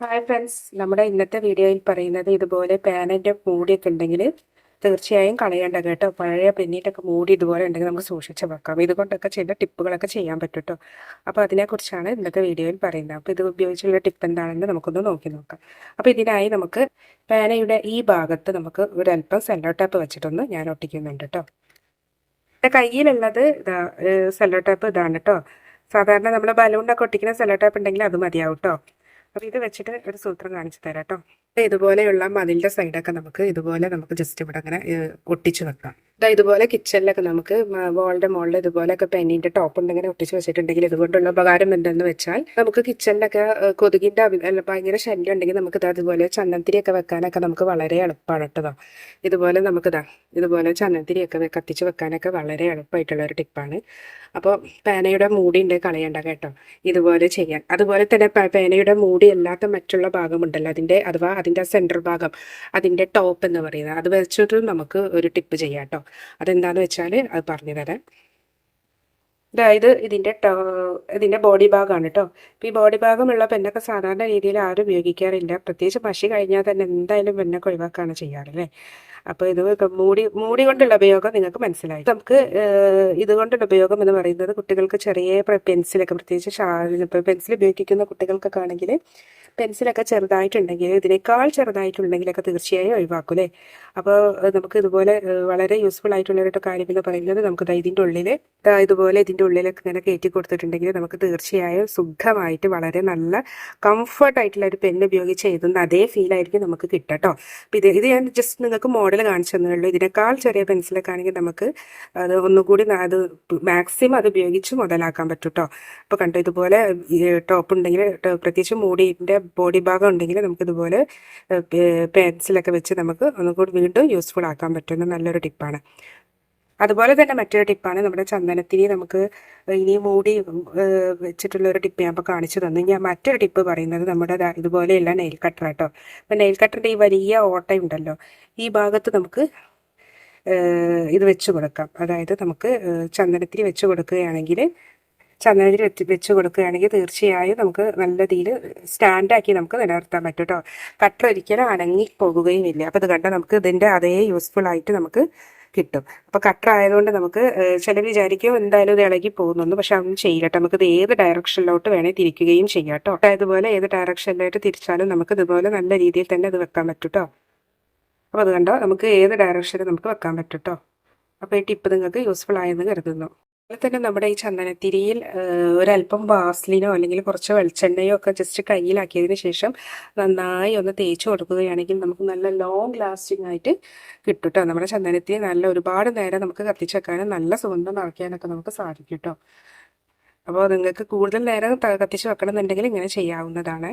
Hi friends നമ്മുടെ ഇന്നത്തെ വീഡിയോയിൽ പറയുന്നത് ഇതുപോലെ പാനന്റെ മൂടിയൊക്കെ ഉണ്ടെങ്കിൽ തീർച്ചയായും കളയേണ്ട കേട്ടോ. പഴയ പിന്നീട്ടൊക്കെ മൂടി ഇതുപോലെ ഉണ്ടെങ്കിൽ നമുക്ക് സൂക്ഷിച്ച് വെക്കാം. ഇതുകൊണ്ടൊക്കെ ചില ടിപ്പുകളൊക്കെ ചെയ്യാൻ പറ്റും കേട്ടോ അപ്പോൾ അതിനെക്കുറിച്ചാണ് ഇന്നത്തെ വീഡിയോയിൽ പറയുന്നത്. അപ്പോൾ ഇത് ഉപയോഗിച്ചുള്ള ടിപ്പ് എന്താണെന്ന് നമുക്കൊന്ന് നോക്കി നോക്കാം. അപ്പോൾ ഇതിനായി നമുക്ക് പാനയുടെ ഈ ഭാഗത്ത് നമുക്ക് ഒരല്പം സെല്ലോ ടാപ്പ് വെച്ചിട്ടൊന്ന് ഞാൻ ഒട്ടിക്കുന്നുണ്ട് കേട്ടോ എന്റെ കയ്യിലുള്ളത് ഇതാ സെല്ലോ ടാപ്പ് ഇതാണ് കേട്ടോ സാധാരണ നമ്മൾ ബലൂണിനൊക്കെ ഒട്ടിക്കുന്ന സെല്ലോ ടാപ്പ് ഉണ്ടെങ്കിൽ അത് മതിയാവും കേട്ടോ അപ്പോൾ ഇത് വെച്ചിട്ട് ഒരു സൂത്രം കാണിച്ചു തരാം കേട്ടോ ഇതുപോലെയുള്ള മതിലിന്റെ സൈഡൊക്കെ നമുക്ക് ഇതുപോലെ നമുക്ക് ജസ്റ്റ് ഇവിടെ അങ്ങനെ ഒട്ടിച്ചു വെക്കാം. ഇതാ ഇതുപോലെ കിച്ചണിലൊക്കെ നമുക്ക് വോളിന്റെ മുകളിൽ ഇതുപോലെയൊക്കെ പെന്നിന്റെ ടോപ്പ് ഉണ്ടെങ്കിൽ ഒട്ടിച്ച് വെച്ചിട്ടുണ്ടെങ്കിൽ ഇതുകൊണ്ടുള്ള ഉപകാരം എന്തെന്ന് വെച്ചാൽ നമുക്ക് കിച്ചണിലൊക്കെ കൊതുകിന്റെ ഭയങ്കര ശല്യം ഉണ്ടെങ്കിൽ നമുക്ക് ഇതാ ഇതുപോലെ ചന്നത്തിരിയൊക്കെ വെക്കാനൊക്കെ നമുക്ക് വളരെ എളുപ്പമാണ് കേട്ടോ ഇതുപോലെ നമുക്കിതാ ഇതുപോലെ ചന്നത്തിരിയൊക്കെ കത്തിച്ച് വെക്കാനൊക്കെ വളരെ എളുപ്പമായിട്ടുള്ള ഒരു ടിപ്പാണ് അപ്പോൾ പേനയുടെ മൂടി ഉണ്ട് കളയണ്ട കേട്ടോ. ഇതുപോലെ ചെയ്യാൻ. അതുപോലെ തന്നെ പേനയുടെ മൂടി അല്ലാത്ത മറ്റുള്ള ഭാഗമുണ്ടല്ലോ അതിന്റെ അഥവാ അതിന്റെ സെന്റർ ഭാഗം അതിന്റെ ടോപ്പ് എന്ന് പറയുന്നത്. അത് വെച്ചിട്ട് നമുക്ക് ഒരു ടിപ്പ് ചെയ്യാം കേട്ടോ അതെന്താണെന്ന് വെച്ചാൽ അത് പറഞ്ഞു തരാം. അതായത് ഇതിന്റെ ഇതിന്റെ ബോഡി ഭാഗമാണ് കേട്ടോ അപ്പോൾ ഈ ബോഡി ഭാഗമുള്ള പെണ്ണൊക്കെ സാധാരണ രീതിയിൽ ആരും ഉപയോഗിക്കാറില്ല. പ്രത്യേകിച്ച് പശി കഴിഞ്ഞാൽ തന്നെ എന്തായാലും പെന്നൊക്കെ ഒഴിവാക്കുകയാണ് ചെയ്യാറല്ലേ അപ്പോൾ ഇത് മൂടി മൂടി കൊണ്ടുള്ള ഉപയോഗം നിങ്ങൾക്ക് മനസ്സിലായി. നമുക്ക് ഇതുകൊണ്ടുള്ള ഉപയോഗം എന്ന് പറയുന്നത് കുട്ടികൾക്ക് ചെറിയ പെൻസിലൊക്കെ പ്രത്യേകിച്ച് പെൻസിൽ ഉപയോഗിക്കുന്ന കുട്ടികൾക്കൊക്കെ ആണെങ്കിൽ പെൻസിലൊക്കെ ചെറുതായിട്ടുണ്ടെങ്കിൽ ഇതിനേക്കാൾ ചെറുതായിട്ടുണ്ടെങ്കിലൊക്കെ തീർച്ചയായും ഒഴിവാക്കും അല്ലേ? അപ്പോൾ നമുക്ക് ഇതുപോലെ വളരെ യൂസ്ഫുൾ ആയിട്ടുള്ള ഒരു കാര്യം എന്ന് പറയുന്നത് നമുക്ക് ഇതിന്റെ ഉള്ളിൽ ഇതുപോലെ ഇതിന്റെ ഉള്ളിലൊക്കെ ഇങ്ങനെ കയറ്റി കൊടുത്തിട്ടുണ്ടെങ്കിൽ നമുക്ക് തീർച്ചയായും സുഖമായിട്ട് വളരെ നല്ല കംഫർട്ടായിട്ടുള്ള ഒരു പെൻ ഉപയോഗിച്ച് എഴുതുന്ന അതേ ഫീൽ ആയിരിക്കും നമുക്ക് കിട്ടട്ടോ അപ്പം ഇത് ഇത് ഞാൻ ജസ്റ്റ് നിങ്ങൾക്ക് മോഡൽ കാണിച്ചു തന്നുള്ളൂ ഇതിനേക്കാൾ ചെറിയ പെൻസിലൊക്കെ ആണെങ്കിൽ നമുക്ക് അത് ഒന്നുകൂടി അത് മാക്സിമം അത് ഉപയോഗിച്ച് മുതലാക്കാൻ പറ്റും കേട്ടോ. അപ്പോൾ കണ്ടോ ഇതുപോലെ ടോപ്പ് ഉണ്ടെങ്കിൽ പ്രത്യേകിച്ച് മൂടിന്റെ ബോഡി ഭാഗം ഉണ്ടെങ്കിൽ നമുക്കിതുപോലെ പെൻസിലൊക്കെ വെച്ച് നമുക്ക് ഒന്നുകൂടി വീണ്ടും യൂസ്ഫുൾ ആക്കാൻ പറ്റുന്ന നല്ലൊരു ടിപ്പാണ് അതുപോലെ തന്നെ മറ്റൊരു ടിപ്പാണ് നമ്മുടെ ചന്ദനത്തിരി നമുക്ക് ഇനി മൂടി വെച്ചിട്ടുള്ള ഒരു ടിപ്പ് ഞാൻ ഇപ്പോൾ കാണിച്ചു തന്നു. ഞാൻ മറ്റൊരു ടിപ്പ് പറയുന്നത് നമ്മുടെ ഇതുപോലെയുള്ള നെയിൽ കട്ടർ കേട്ടോ അപ്പം നെയിൽ കട്ടറിന്റെ ഈ വലിയ ഓട്ടയുണ്ടല്ലോ ഈ ഭാഗത്ത് നമുക്ക് ഇത് വെച്ച് കൊടുക്കാം. അതായത് നമുക്ക് ചന്ദനത്തിരി വെച്ച് കൊടുക്കുകയാണെങ്കിൽ ചന്ദനത്തിൽ എത്തിപ്പിച്ച് കൊടുക്കുകയാണെങ്കിൽ തീർച്ചയായും നമുക്ക് നല്ല രീതിയിൽ സ്റ്റാൻഡാക്കി നമുക്ക് നിലനിർത്താൻ പറ്റും കേട്ടോ കട്ടർ ഒരിക്കലും അനങ്ങി പോകുകയും ഇല്ല അപ്പോൾ ഇത് കണ്ടാൽ നമുക്ക് ഇതിന്റെ അതേ യൂസ്ഫുൾ ആയിട്ട് നമുക്ക് കിട്ടും. അപ്പോൾ കട്ടർ ആയതുകൊണ്ട് നമുക്ക് ചില വിചാരിക്കും എന്തായാലും ഇത് ഇളകി പോകുന്നു. പക്ഷെ അതൊന്നും ചെയ്യട്ടെ നമുക്ക് ഇത് ഏത് ഡയറക്ഷനിലോട്ട് വേണേൽ തിരിക്കുകയും ചെയ്യാം കേട്ടോ അതുപോലെ ഏത് ഡയറക്ഷനിലായിട്ട് തിരിച്ചാലും നമുക്ക് ഇതുപോലെ നല്ല രീതിയിൽ തന്നെ അത് വെക്കാൻ പറ്റും കേട്ടോ അപ്പോൾ അത് കണ്ടോ നമുക്ക് ഏത് ഡയറക്ഷനിൽ നമുക്ക് വെക്കാൻ പറ്റും കേട്ടോ അപ്പോൾ ഈ ടിപ്പ് നിങ്ങൾക്ക് യൂസ്ഫുൾ ആയെന്ന് കരുതുന്നു. തന്നെ നമ്മുടെ ഈ ചന്ദനത്തിരിയിൽ ഒരല്പം വാസ്ലിനോ അല്ലെങ്കിൽ കുറച്ച് വെളിച്ചെണ്ണയോ ഒക്കെ ജസ്റ്റ് കയ്യിലാക്കിയതിന് ശേഷം നന്നായി ഒന്ന് തേച്ച് കൊടുക്കുകയാണെങ്കിൽ നമുക്ക് നല്ല ലോങ് ലാസ്റ്റിംഗ് ആയിട്ട് കിട്ടും കേട്ടോ നമ്മുടെ ചന്ദനത്തിരി നല്ല ഒരുപാട് നേരം നമുക്ക് കത്തിച്ചേക്കാനും നല്ല സുഗന്ധം നിറയ്ക്കാനൊക്കെ നമുക്ക് സാധിക്കും കേട്ടോ അപ്പോൾ നിങ്ങൾക്ക് കൂടുതൽ നേരം കത്തിച്ച് വെക്കണം എന്നുണ്ടെങ്കിൽ ഇങ്ങനെ ചെയ്യാവുന്നതാണ്.